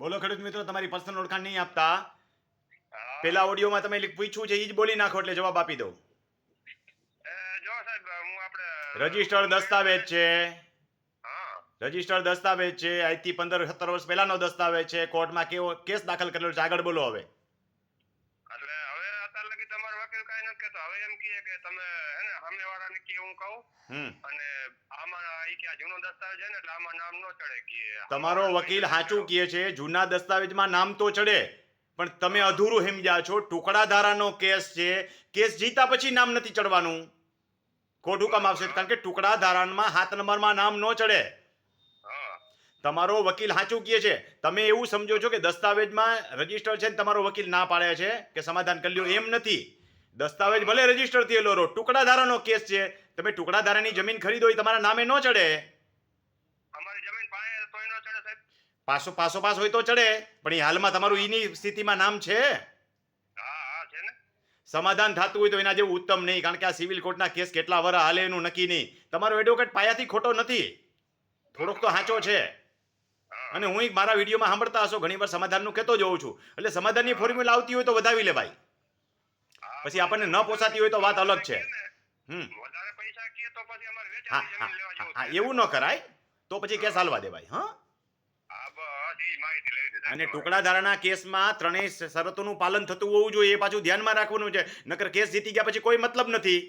બોલો ખેડૂત મિત્રો તમારી પર્સનલ ઓળખાણ નહીં આપતા. પેલા ઓડિયોમાં તમે પૂછ્યું છે એ જ બોલી નાખો એટલે જવાબ આપી દઉં. રજિસ્ટર્ડ દસ્તાવેજ છે. રજિસ્ટર દસ્તાવેજ છે આજથી પંદર સત્તર વર્ષ પહેલાનો દસ્તાવેજ છે કોર્ટમાં કેવો કેસ દાખલ કરેલો છે આગળ બોલો હવે. તમે હે ને સામેવાળાને કે હું કહું. અને તમારો વકીલ સાચું કહે છે જૂના દસ્તાવેજમાં નામ તો ચડે પણ તમે અધૂરું હિમજા છો ટુકડા ધારાનો કેસ છે કેસ જીતા પછી નામ નથી ચડવાનું. ખોટું કામ આવશે કારણ કે ટુકડા ધારામાં હાથ નંબરમાં નામ ન ચડે. તમારો વકીલ સાચું કહે છે તમે એવું સમજો છો કે દસ્તાવેજમાં રજિસ્ટર છે ને તમારો વકીલ ના પાડે છે કે સમાધાન કરી લ્યો એમ નથી. દસ્તાવેજ ભલે રજિસ્ટર થયેલો રહો ટુકડા ધારાનો કેસ છે. તમે ટુકડાધારાની જમીન ખરીદો એ તમારા નામે ન ચડે. અમારી જમીન પાસે તોય ન ચડે સાહેબ. પાસો પાસો પાસ હોય તો ચડે. પણ એ હાલમાં તમારું ઈની સ્થિતિમાં નામ છે? હા હા છે ને. સમાધાન થતું હોય તો એના જેવું ઉત્તમ નહીં કારણ કે આ સિવિલ કોર્ટના કેસ કેટલા વર હાલે એનું નક્કી નહીં. તમારો એડવોકેટ પાયાથી ખોટો નથી. થોડોક તો સાચો છે. અને હું મારા વિડીયોમાં સાંભળતા હશો ઘણીવાર સમાધાનનું કહેતો જોઉં છું. એટલે સમાધાનની ફોર્મ્યુલા આવતી હોય તો વધાવી લેવાય. હા, પછી આપણને ન પોસાતી હોય તો વાત અલગ છે. હમ. હા હા હા. એવું ન કરાય. તો પછી કેસ હાલવા દેવાય હા? અને ટુકડા ધારાના કેસમાં ત્રણેય શરતોનું પાલન થતું હોવું જોઈએ એ પાછું ધ્યાનમાં રાખવાનું છે. નકર કેસ જીતી ગયા પછી કોઈ મતલબ નથી.